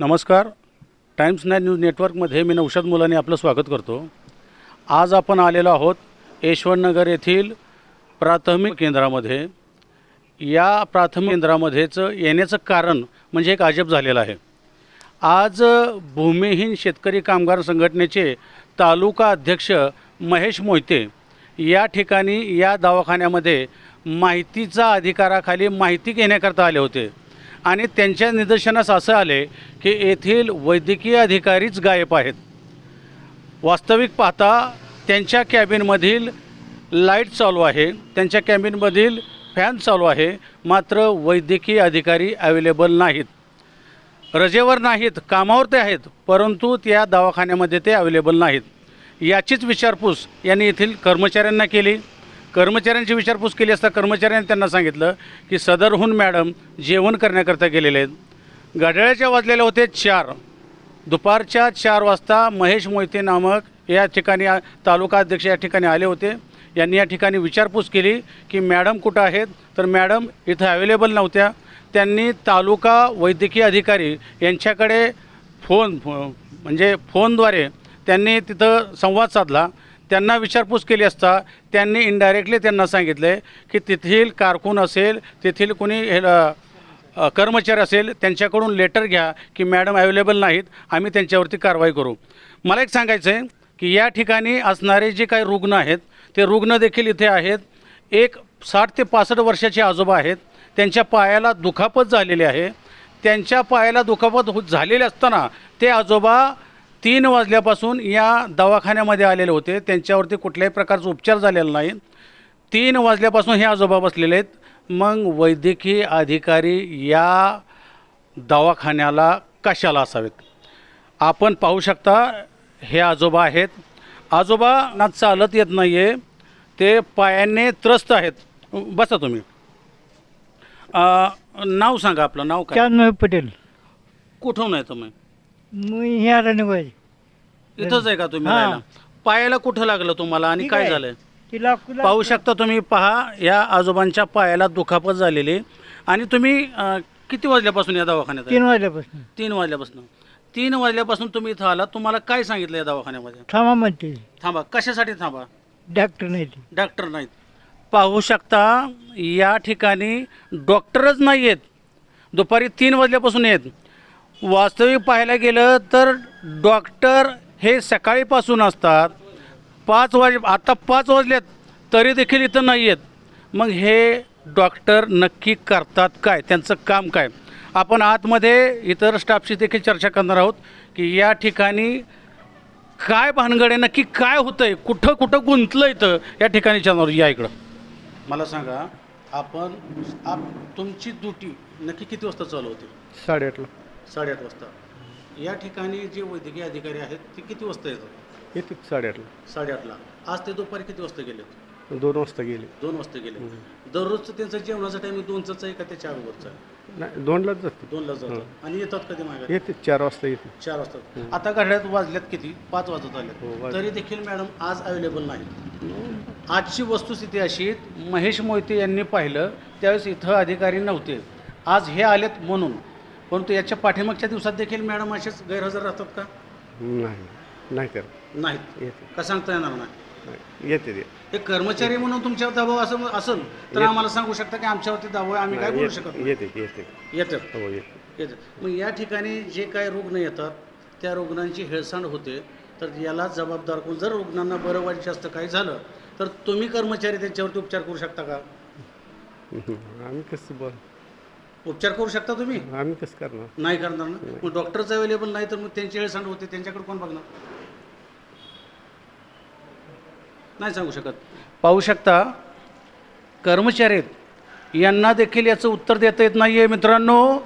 नमस्कार. Times nine news नेटवर्कमध्ये मी नौशाद मुलाने आपलं स्वागत करतो. आज आपण आलेलो आहोत यशवंतनगर येथील प्राथमिक केंद्रामध्ये. या प्राथमिक केंद्रामध्येच येण्याचं कारण म्हणजे एक अजब झालेलं आहे. आज भूमिहीन शेतकरी कामगार संघटनेचे तालुका अध्यक्ष महेश मोहिते या ठिकाणी या दवाखान्यामध्ये माहितीचा अधिकाराखाली माहिती घेण्याकरता आले होते. आणि त्यांच्या निदर्शनास असं आले की येथील वैद्यकीय अधिकारीच गायब आहेत. वास्तविक पाहता त्यांच्या कॅबिनमधील लाइट चालू आहे. त्यांच्या कॅबिनमधील फॅन चालू आहे. मात्र वैद्यकीय अधिकारी अवेलेबल नाहीत. रजेवर नाहीत कामावर ते आहेत परंतु त्या दवाखान्यामध्ये ते अवेलेबल नाहीत. याचीच विचारपूस यांनी येथील कर्मचाऱ्यांना केली. कर्मचाऱ्यांची विचारपूस केली असता कर्मचाऱ्यांनी त्यांना सांगितलं की सदरहून मॅडम जेवण करण्याकरता गेलेले आहेत. घड्याळ्याच्या वाजलेले होते चार. दुपारच्या चार वाजता महेश मोहिते नामक या ठिकाणी तालुका अध्यक्ष या ठिकाणी आले होते. यांनी या ठिकाणी विचारपूस केली की मॅडम कुठं आहेत? तर मॅडम इथं अवेलेबल नव्हत्या. त्यांनी तालुका वैद्यकीय अधिकारी यांच्याकडे फोन म्हणजे फोनद्वारे त्यांनी तिथं संवाद साधला. त्यांना विचारपूस केली असता त्यांनी इनडायरेक्टली त्यांना सांगितले की तेथील कारकून असेल तेथील कोणी हे कर्मचारी असेल त्यांच्याकडून लेटर घ्या की मॅडम अवेलेबल नाहीत आम्ही त्यांच्यावरती कारवाई करू. मला एक सांगायचं आहे की या ठिकाणी असणारे जे काही रुग्ण आहेत ते रुग्ण देखील इथे आहेत. एक साठ ते पासष्ट वर्षाचे आजोबा आहेत. त्यांच्या पायाला दुखापत झालेली आहे. त्यांच्या पायाला दुखापत हो झालेली असताना ते आजोबा तीन वाजल्यापासून या दवाखान्यामध्ये आलेले होते. त्यांच्यावरती कुठल्याही प्रकारचा उपचार झालेला नाही. तीन वाजल्यापासून हे आजोबा बसलेले आहेत. मग वैद्यकीय अधिकारी या दवाखान्याला कशाला असावेत? आपण पाहू शकता हे आजोबा आहेत. आजोबा ना चालत येत नाही आहे ते पायाने त्रस्त आहेत. बसा तुम्ही. नाव सांगा आपलं. नाव काय? पटेल. कुठून आहे तुम्ही? मी इथंच आहे का तुम्ही हां. राहायला? पायाला कुठं लागलं तुम्हाला आणि ठीक काय आहे. तिला पाहू शकता तुम्ही पहा या आजोबांच्या पायाला दुखापत झालेली. आणि तुम्ही अ, किती वाजल्यापासून या दवाखान्यात आहे? तीन वाजल्यापासून. तीन वाजल्यापासून. तीन वाजल्यापासून तुम्ही इथं आला तुम्हाला काय सांगितलं या दवाखान्यामध्ये? थांबा म्हणते. थांबा. कशासाठी थांबा? डॉक्टर नाही ते. डॉक्टर नाहीत. पाहू शकता या ठिकाणी डॉक्टरच नाही आहेत दुपारी तीन वाजल्यापासून आहेत वास्तविक पाहायला गेलं तर डॉक्टर हे सकाळीपासून असतात. पाच वाजे आता पाच वाजलेत तरी देखील इथं नाही आहेत मग हे डॉक्टर नक्की करतात काय? त्यांचं काम काय? आपण आतमध्ये इतर स्टाफशी देखील चर्चा करणार आहोत की या ठिकाणी काय भानगड आहे नक्की काय होतंय कुठं कुठं गुंतलं इथं या ठिकाणी चॅनल या इकडं. मला सांगा आपण आप तुमची ड्युटी नक्की किती वाजता चालू होती? साडेआठला. साडेआठ वाजता. या ठिकाणी जे वैद्यकीय अधिकारी आहेत ते किती वाजता येतात? येते साडेआठला. साडेआठला. आज ते दुपारी किती वाजता गेले दोन वाजता गेले. दोन वाजता गेले. दररोजचं त्यांचं जेवणाचा टाइम दोनचाच आहे का त्याच्या अगोदरचा आहे नाही दोनलाच जाते दोनला जातात. आणि येतात कधी मागे येते चार वाजता येते चार वाजता. आता घड्याळात वाजल्यात किती? पाच वाजत हो, आले वाजले. तरी देखील मॅडम आज अवेलेबल नाही. आजची वस्तुस्थिती अशी महेश मोहिते यांनी पाहिलं त्यावेळेस इथं अधिकारी नव्हते. आज हे आलेत म्हणून. परंतु याच्या पाठीमागच्या दिवसात देखील मॅडम असेच गैरहजर राहतात का? नाही. नाही कर नाहीत. येते. का सांगता येणार नाही? नाही. येते ते हे कर्मचारी म्हणून तुमच्यावर दबाव असं असेल तर येत- आम्हाला सांगू शकता की आमच्यावरती दबाव आहे आम्ही काय बोलू नाही, शकत येते नाही? येते येते. येतात हो येते. मग या ठिकाणी जे काही रुग्ण येतात त्या रुग्णांची हेळसांड होते तर याला जबाबदार कोण? जर रुग्णांना बरं वाईट जास्त काही झालं तर तुम्ही कर्मचारी त्यांच्यावरती उपचार करू शकता का? आम्ही कसं बोल उपचार करू शकता तुम्ही? आम्ही कसं करणार? नाही करणार ना? मग डॉक्टरच अवेलेबल नाही तर मग त्यांची हेळसांड होते त्यांच्याकडे कोण बघणार? नाही सांगू शकत. पाहू शकता कर्मचारी आहेत यांना देखील याचं उत्तर देता येत नाही आहे मित्रांनो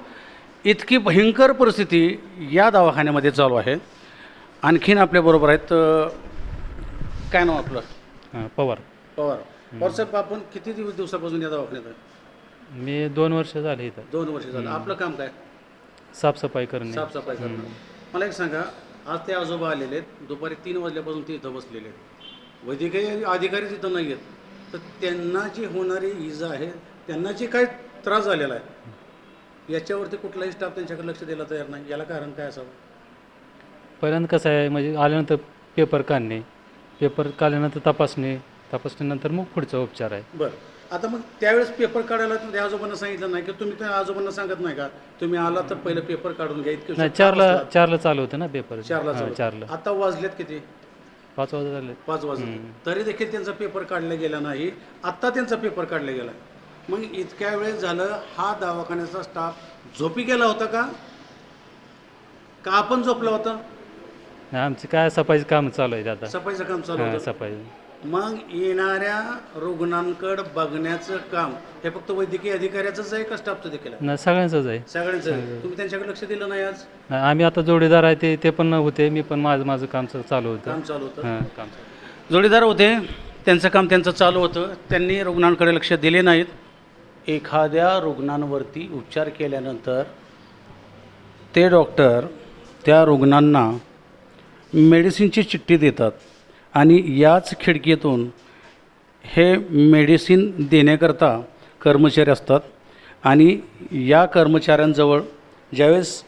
इतकी भयंकर परिस्थिती या दवाखान्यामध्ये चालू आहे. आणखीन आपल्याबरोबर आहेत अं, काय नाव आपलं? हां पवार. पवार. पवार साहेब आपण किती दिवस दिवसापासून या दवाखान्यात आहे? मी दोन वर्ष झाले इथं. दोन वर्ष झालं. आपलं काम काय? साफसफाई करणे. साफसफाई करणं. मला एक सांगा आज ते आजोबा आलेले आहेत दुपारी तीन वाजल्यापासून ते इथं बसलेले आहेत. वैद्यकीय अधिकारी तिथं नाही आहेत. तर त्यांना जी होणारी इजा आहे त्यांना जे काय त्रास झालेला आहे याच्यावरती कुठलाही स्टाफ त्यांच्याकडे लक्ष द्यायला तयार नाही. याला कारण काय असावं? पहिल्यांदा कसं आहे म्हणजे आल्यानंतर पेपर काढणे पेपर काढल्यानंतर तपासणे तपासणीनंतर मग पुढचा उपचार आहे. बरं. आता मग त्यावेळेस पेपर काढायला त्या आजोबांना सांगितलं नाही की? तुम्ही त्या आजोबांना सांगत नाही का? तुम्ही आला तर पहिलं पेपर काढून घ्या इतके नाही चारला चारला चालू होतं ना पेपर? चारला चालू. चारला. आता वाजलेत किती? पाच वाजता झाले पाच वाजले तरी देखील त्यांचा पेपर काढला गेला नाही. आत्ता त्यांचा पेपर काढला गेला. मग इतक्या वेळ झालं हा दवाखान्याचा स्टाफ झोपी गेला होता का? का आपण झोपला होता? नाही आमचं काय सफाईचं काम चालू आहे आता. सफाईचं काम चालू होतं. सफाई. मग येणाऱ्या रुग्णांकडे बघण्याचं काम हे फक्त वैद्यकीय अधिकाऱ्याचंच आहे का स्टाफचं देखील आहे? नाही सगळ्यांचंच आहे. सगळ्यांचं आहे. तुम्ही त्यांच्याकडे लक्ष दिलं नाही आज? नाही, आम्ही आता जोडीदार आहे ते ते पण होते मी पण माझं माझं काम च- चालू होतं. काम चालू होतं? हां काम. जोडीदार होते त्यांचं काम त्यांचं चालू होतं त्यांनी रुग्णांकडे लक्ष दिले नाहीत. एखाद्या रुग्णांवरती उपचार केल्यानंतर ते डॉक्टर त्या रुग्णांना मेडिसिनची चिठ्ठी देतात. आणि याच खिडकीतून हे मेडिसिन देण्याकरता कर्मचारी असतात. आणि या कर्मचाऱ्यांजवळ ज्यावेळेस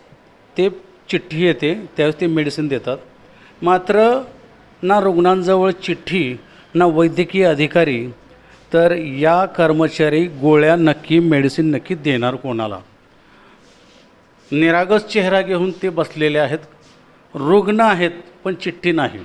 ते चिठ्ठी येते त्यावेळेस ते मेडिसिन देतात. मात्र ना रुग्णांजवळ चिठ्ठी ना वैद्यकीय अधिकारी तर या कर्मचारी गोळ्या नक्की मेडिसिन नक्की देणार कोणाला? निरागस चेहरा घेऊन ते बसलेले आहेत. रुग्ण आहेत पण चिठ्ठी नाही.